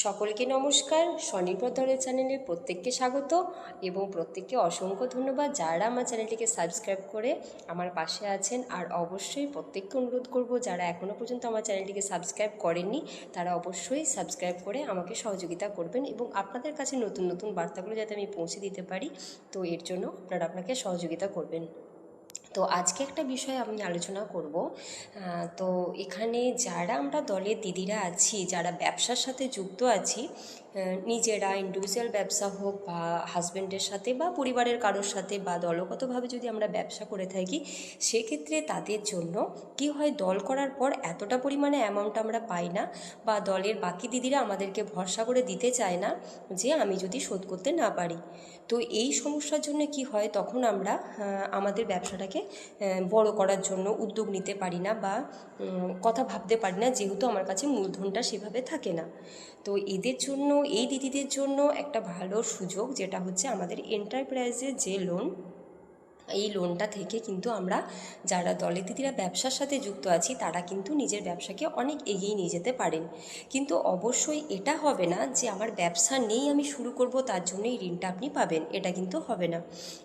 সকলকে নমস্কার। স্বনির্ভর চ্যানেলে প্রত্যেককে স্বাগত এবং প্রত্যেককে অসংখ্য ধন্যবাদ যারা আমার চ্যানেলটিকে সাবস্ক্রাইব করে আমার পাশে আছেন। আর অবশ্যই প্রত্যেককে অনুরোধ করব, যারা এখনও পর্যন্ত আমার চ্যানেলটিকে সাবস্ক্রাইব করেননি, তারা অবশ্যই সাবস্ক্রাইব করে আমাকে সহযোগিতা করবেন এবং আপনাদের কাছে নতুন নতুন বার্তাগুলো যাতে আমি পৌঁছে দিতে পারি, তো এর জন্য আপনারা আপনাকে সহযোগিতা করবেন। তো আজকে একটা বিষয় আমি আলোচনা করব। তো এখানে যারা আমরা দলের দিদিরা আছি, যারা ব্যবসার সাথে যুক্ত আছি নিজেরা ইন্ডিভিজুয়াল ব্যবসা হোক বা হাজব্যান্ডের সাথে বা পরিবারের কারোর সাথে বা দলগতভাবে যদি আমরা ব্যবসা করে থাকি, সেক্ষেত্রে তাদের জন্য কি হয়, দল করার পর এতটা পরিমাণে অ্যামাউন্ট আমরা পাই না বা দলের বাকি দিদিরা আমাদেরকে ভরসা করে দিতে চায় না যে আমি যদি শোধ করতে না পারি। তো এই সমস্যার জন্য কি হয়, তখন আমরা আমাদের ব্যবসাটাকে বড় করার জন্য উদ্যোগ নিতে পারি না বা কথা ভাবতে পারি না, যেহেতু আমার কাছে মূলধনটা সেভাবে থাকে না। তো এদের জন্য এই দিদিদের জন্য একটা ভালো সুযোগ যেটা হচ্ছে আমাদের এন্টারপ্রাইজের যে লোন এই লোনটা থেকে কিন্তু আমরা যারা দলে দিদিরা ব্যবসার সাথে যুক্ত আছি, তারা কিন্তু নিজের ব্যবসাকে অনেক এগিয়ে নিয়ে যেতে পারেন। কিন্তু অবশ্যই এটা হবে না যে আমার ব্যবসা নেই, আমি শুরু করব, তার জন্য এই ঋণটা আপনি পাবেন। এটা কিন্তু হবে না।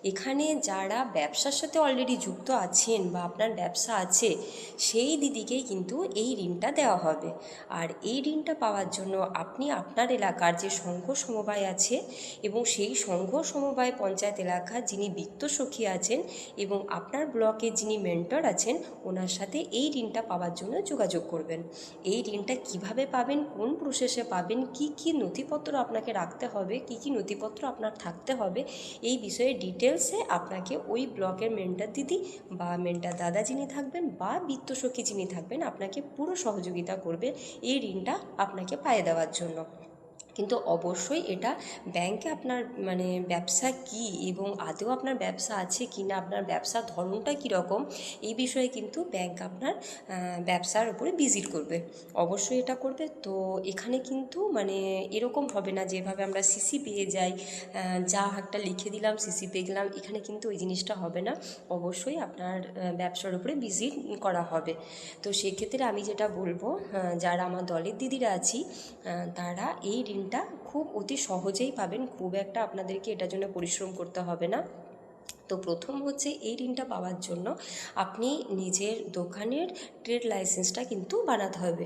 এখানে যারা ব্যবসার সাথে অলরেডি যুক্ত আছেন বা আপনার ব্যবসা আছে, সেই দিদিকেই কিন্তু এই ঋণটা দেওয়া হবে। আর এই ঋণটা পাওয়ার জন্য আপনি আপনার এলাকার যে সংঘ সমবায় আছে এবং সেই সংঘ সমবায় পঞ্চায়েত এলাকার যিনি বিত্তসখী আছেন আছেন এবং আপনার ব্লকে যিনি মেন্টর আছেন, ওনার সাথে এই ঋণটা পাওয়ার জন্য যোগাযোগ করবেন। এই ঋণটা কীভাবে পাবেন, কোন প্রসেসে পাবেন, কি কি নথিপত্র আপনাকে রাখতে হবে, কি কি নথিপত্র আপনার থাকতে হবে, এই বিষয়ে ডিটেলসে আপনাকে ওই ব্লকের মেন্টার দিদি বা মেন্টার দাদা যিনি থাকবেন বা বিত্তসখী যিনি থাকবেন, আপনাকে পুরো সহযোগিতা করবে এই ঋণটা আপনাকে পায়ে দেওয়ার জন্য। কিন্তু অবশ্যই এটা ব্যাংকে আপনার মানে ব্যবসা কী এবং আদৌ আপনার ব্যবসা আছে কি না আপনার ব্যবসার ধরনটা কীরকম, এই বিষয়ে কিন্তু ব্যাংক আপনার ব্যবসার উপরে ভিজিট করবে। অবশ্যই এটা করবে। তো এখানে কিন্তু মানে এরকম হবে না যেভাবে আমরা সিসি পেয়ে যাই যা একটা লিখে দিলাম সিসি পেয়ে গেলাম, এখানে কিন্তু ওই জিনিসটা হবে না। অবশ্যই আপনার ব্যবসার উপরে ভিজিট করা হবে। তো সেক্ষেত্রে আমি যেটা বলব যারা আমার দলের দিদিরা আছি তারা এই ঋণ ঋণটা খুব অতি সহজেই পাবেন। খুব একটা আপনাদেরকে এটার জন্য পরিশ্রম করতে হবে না। তো প্রথম হচ্ছে এই ঋণটা পাওয়ার জন্য আপনি নিজের দোকানের ট্রেড লাইসেন্সটা কিন্তু বানাতে হবে।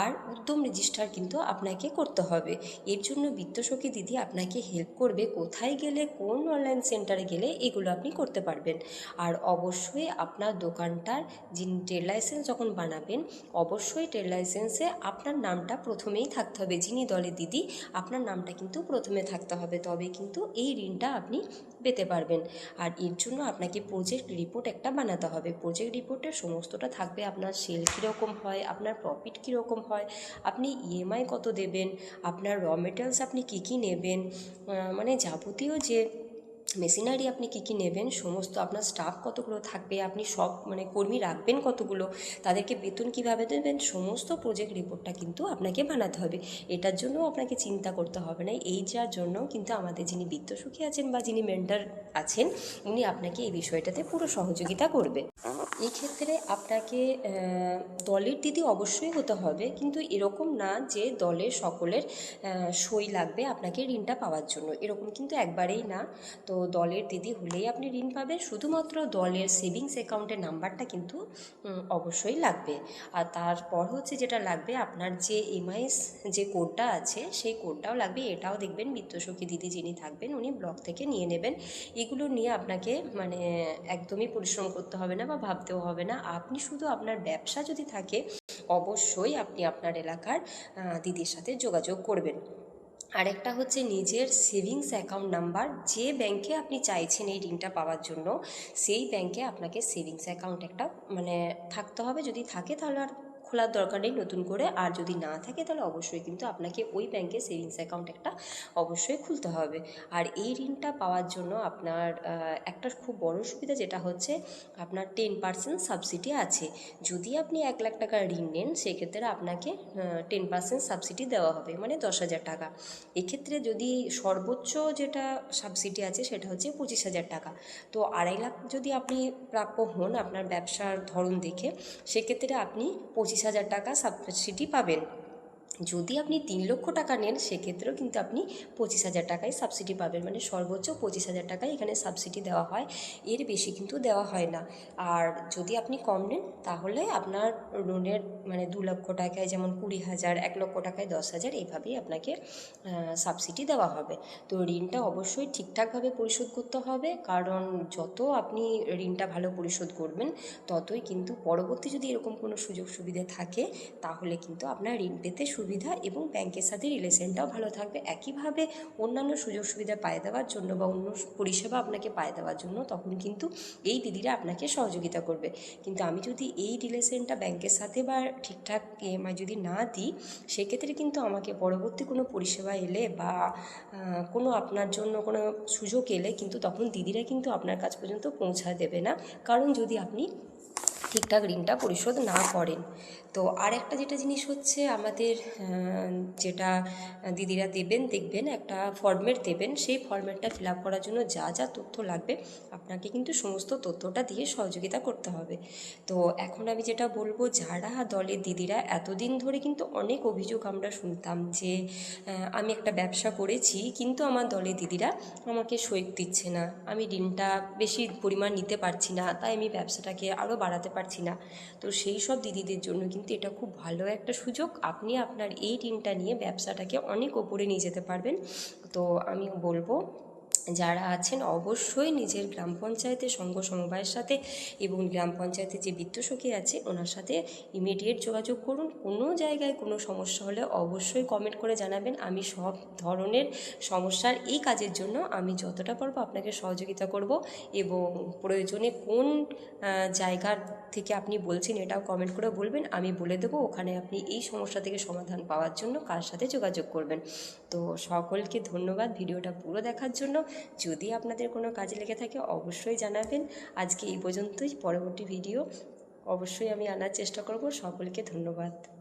আর উদ্যম রেজিস্টার কিন্তু আপনাকে করতে হবে। এর জন্য বিত্তসখী দিদি আপনাকে হেল্প করবে কোথায় গেলে, কোন অনলাইন সেন্টারে গেলে এগুলো আপনি করতে পারবেন। আর অবশ্যই আপনার দোকানটার যিনি ট্রেড লাইসেন্স যখন বানাবেন, অবশ্যই ট্রেড লাইসেন্সে আপনার নামটা প্রথমেই থাকতে হবে। যিনি দলে দিদি, আপনার নামটা কিন্তু প্রথমে থাকতে হবে। তবে কিন্তু এই ঋণটা আপনি পেতে পারবেন। আর এর জন্য আপনাকে প্রজেক্ট রিপোর্ট একটা বানাতে হবে। প্রজেক্ট রিপোর্টের সমস্তটা থাকবে, আপনার সেল কীরকম হয়, আপনার প্রফিট কীরকম হয়, আপনি ইএমআই কত দেবেন, আপনার র মেটেরিয়ালস আপনি কী কী নেবেন মানে যাবতীয় যে মেশিনারি আপনি কী কী নেবেন? সমস্ত আপনার স্টাফ কতগুলো থাকবে? আপনি সব মানে কর্মী রাখবেন কতগুলো? তাদেরকে বেতন কীভাবে দেবেন? সমস্ত প্রজেক্ট রিপোর্টটা কিন্তু আপনাকে বানাতে হবে। এটার জন্য আপনাকে চিন্তা করতে হবে না। এই যার জন্য কিন্তু আমাদের যিনি বিত্তসুখী আছেন বা যিনি মেন্টার আছেন, উনি আপনাকে এই বিষয়টাতে পুরো সহযোগিতা করবে এই ক্ষেত্রে আপনাকে দলের দিদি অবশ্যই হতে হবে। কিন্তু এরকম না যে দলের সকলের সই লাগবে আপনাকে ঋণটা পাওয়ার জন্য। এরকম কিন্তু একবারেই না। তো দলের দিদি হলেই আপনি ঋণ পাবেন। শুধুমাত্র দলের সেভিংস অ্যাকাউন্টের নাম্বারটা কিন্তু অবশ্যই লাগবে। আর তারপর হচ্ছে যেটা লাগবে, আপনার যে এমআইএস যে কোডটা আছে, সেই কোডটাও লাগবে। এটাও দেখবেন বিত্তসখী দিদি যিনি থাকবেন, উনি ব্লক থেকে নিয়ে নেবেন। এগুলো নিয়ে আপনাকে মানে একদমই পরিশ্রম করতে হবে না বা ভাবতেও হবে না। আপনি শুধু আপনার ব্যবসা যদি থাকে, অবশ্যই আপনি আপনার এলাকার দিদির সাথে যোগাযোগ করবেন। আরেকটা হচ্ছে নিজের সেভিংস অ্যাকাউন্ট নাম্বার। যে ব্যাংকে আপনি চাইছেন এই ঋণটা পাওয়ার জন্য, সেই ব্যাংকে আপনাকে সেভিংস অ্যাকাউন্ট একটা মানে থাকতে হবে। যদি থাকে তাহলে আর খোলার দরকার নেই, নতুন করে। আর যদি না থাকে, তাহলে অবশ্যই কিন্তু আপনাকে ওই ব্যাংকে সেভিংস অ্যাকাউন্ট একটা অবশ্যই খুলতে হবে। আর এই ঋণটা পাওয়ার জন্য আপনার একটা খুব বড় সুবিধা যেটা হচ্ছে, আপনার টেন পার্সেন্ট সাবসিডি আছে। যদি আপনি এক লাখ টাকার ঋণ নেন, সেক্ষেত্রে আপনাকে টেন পার্সেন্ট সাবসিডি দেওয়া হবে মানে দশ হাজার টাকা। এক্ষেত্রে যদি সর্বোচ্চ যেটা সাবসিডি আছে, সেটা হচ্ছে পঁচিশ হাজার টাকা। তো আড়াই লাখ যদি আপনি প্রাপ্য হন আপনার ব্যবসার ধরন দেখে, সেক্ষেত্রে আপনি পঁচিশ হাজার টাকা সাবসিডি পাবেন। যদি আপনি তিন লক্ষ টাকা নেন, সেক্ষেত্রেও কিন্তু আপনি পঁচিশ হাজার টাকায় সাবসিডি পাবেন। মানে সর্বোচ্চ পঁচিশ হাজার টাকায় এখানে সাবসিডি দেওয়া হয়। এর বেশি কিন্তু দেওয়া হয় না। আর যদি আপনি কম নেন, তাহলে আপনার লোনের মানে দু লক্ষ টাকায় যেমন কুড়ি হাজার, এক লক্ষ টাকায় দশ হাজার এইভাবেই আপনাকে সাবসিডি দেওয়া হবে। তো ঋণটা অবশ্যই ঠিকঠাকভাবে পরিশোধ করতে হবে। কারণ যত আপনি ঋণটা ভালো পরিশোধ করবেন, ততই কিন্তু পরবর্তী যদি এরকম কোনো সুযোগ সুবিধা থাকে, তাহলে কিন্তু আপনার ঋণ পেতে সুবিধা এবং ব্যাংকের সাথে রিলেশনটাও ভালো থাকবে। একইভাবে অন্যান্য সুযোগ সুবিধা পায়ে দেওয়ার জন্য বা অন্য পরিষেবা আপনাকে পায়ে দেওয়ার জন্য তখন কিন্তু এই দিদিরা আপনাকে সহযোগিতা করবে। কিন্তু আমি যদি এই রিলেশনটা ব্যাংকের সাথে বা ঠিকঠাক ইএমআই যদি না দিই, সেক্ষেত্রে কিন্তু আমাকে পরবর্তী কোনো পরিষেবা এলে বা কোনো আপনার জন্য কোনো সুযোগ এলে কিন্তু তখন দিদিরা কিন্তু আপনার কাছ পর্যন্ত পৌঁছা দেবে না। কারণ যদি আপনি ঠিকঠাক ঋণটা পরিশোধ না করেন। তো আর একটা যেটা জিনিস হচ্ছে, আমাদের যেটা দিদিরা দেবেন, দেখবেন একটা ফর্মেট দেবেন, সেই ফর্মেটটা ফিল আপ করার জন্য যা যা তথ্য লাগবে, আপনাকে কিন্তু সমস্ত তথ্যটা দিয়ে সহযোগিতা করতে হবে। তো এখন আমি যেটা বলব, যারা দলের দিদিরা এতদিন ধরে কিন্তু অনেক অভিযোগ আমরা শুনতাম যে আমি একটা ব্যবসা করেছি, কিন্তু আমার দলের দিদিরা আমাকে সই দিচ্ছে না। আমি ঋণটা বেশি পরিমাণ নিতে পারছি না, তাই আমি ব্যবসাটাকে আরও বাড়াতে পারছি না। তো সেই সব দিদিদের জন্য কিন্তু এটা খুব ভালো একটা সুযোগ। আপনি আপনার এই ঋণটা নিয়ে ব্যবসাটাকে অনেক ওপরে নিয়ে যেতে পারবেন। তো আমি বলব যারা আছেন অবশ্যই নিজের গ্রাম পঞ্চায়েতের সংঘ সমবায়ের সাথে এবং গ্রাম পঞ্চায়েতে যে বিত্তসখী আছে, ওনার সাথে ইমিডিয়েট যোগাযোগ করুন। কোনো জায়গায় কোনো সমস্যা হলে অবশ্যই কমেন্ট করে জানাবেন। আমি সব ধরনের সমস্যার এই কাজের জন্য আমি যতটা পারব আপনাকে সহযোগিতা করব এবং প্রয়োজনে কোন জায়গার থেকে আপনি বলছেন এটাও কমেন্ট করে বলবেন। আমি বলে দেবো ওখানে আপনি এই সমস্যা থেকে সমাধান পাওয়ার জন্য কার সাথে যোগাযোগ করবেন। তো সকলকে ধন্যবাদ ভিডিওটা পুরো দেখার জন্য। যদি আপনাদের কোনো কাজে লেগে থাকে অবশ্যই জানাবেন। আজকে এই পর্যন্তই। পরবর্তী ভিডিও অবশ্যই আমি আনার চেষ্টা করব। সকলকে ধন্যবাদ।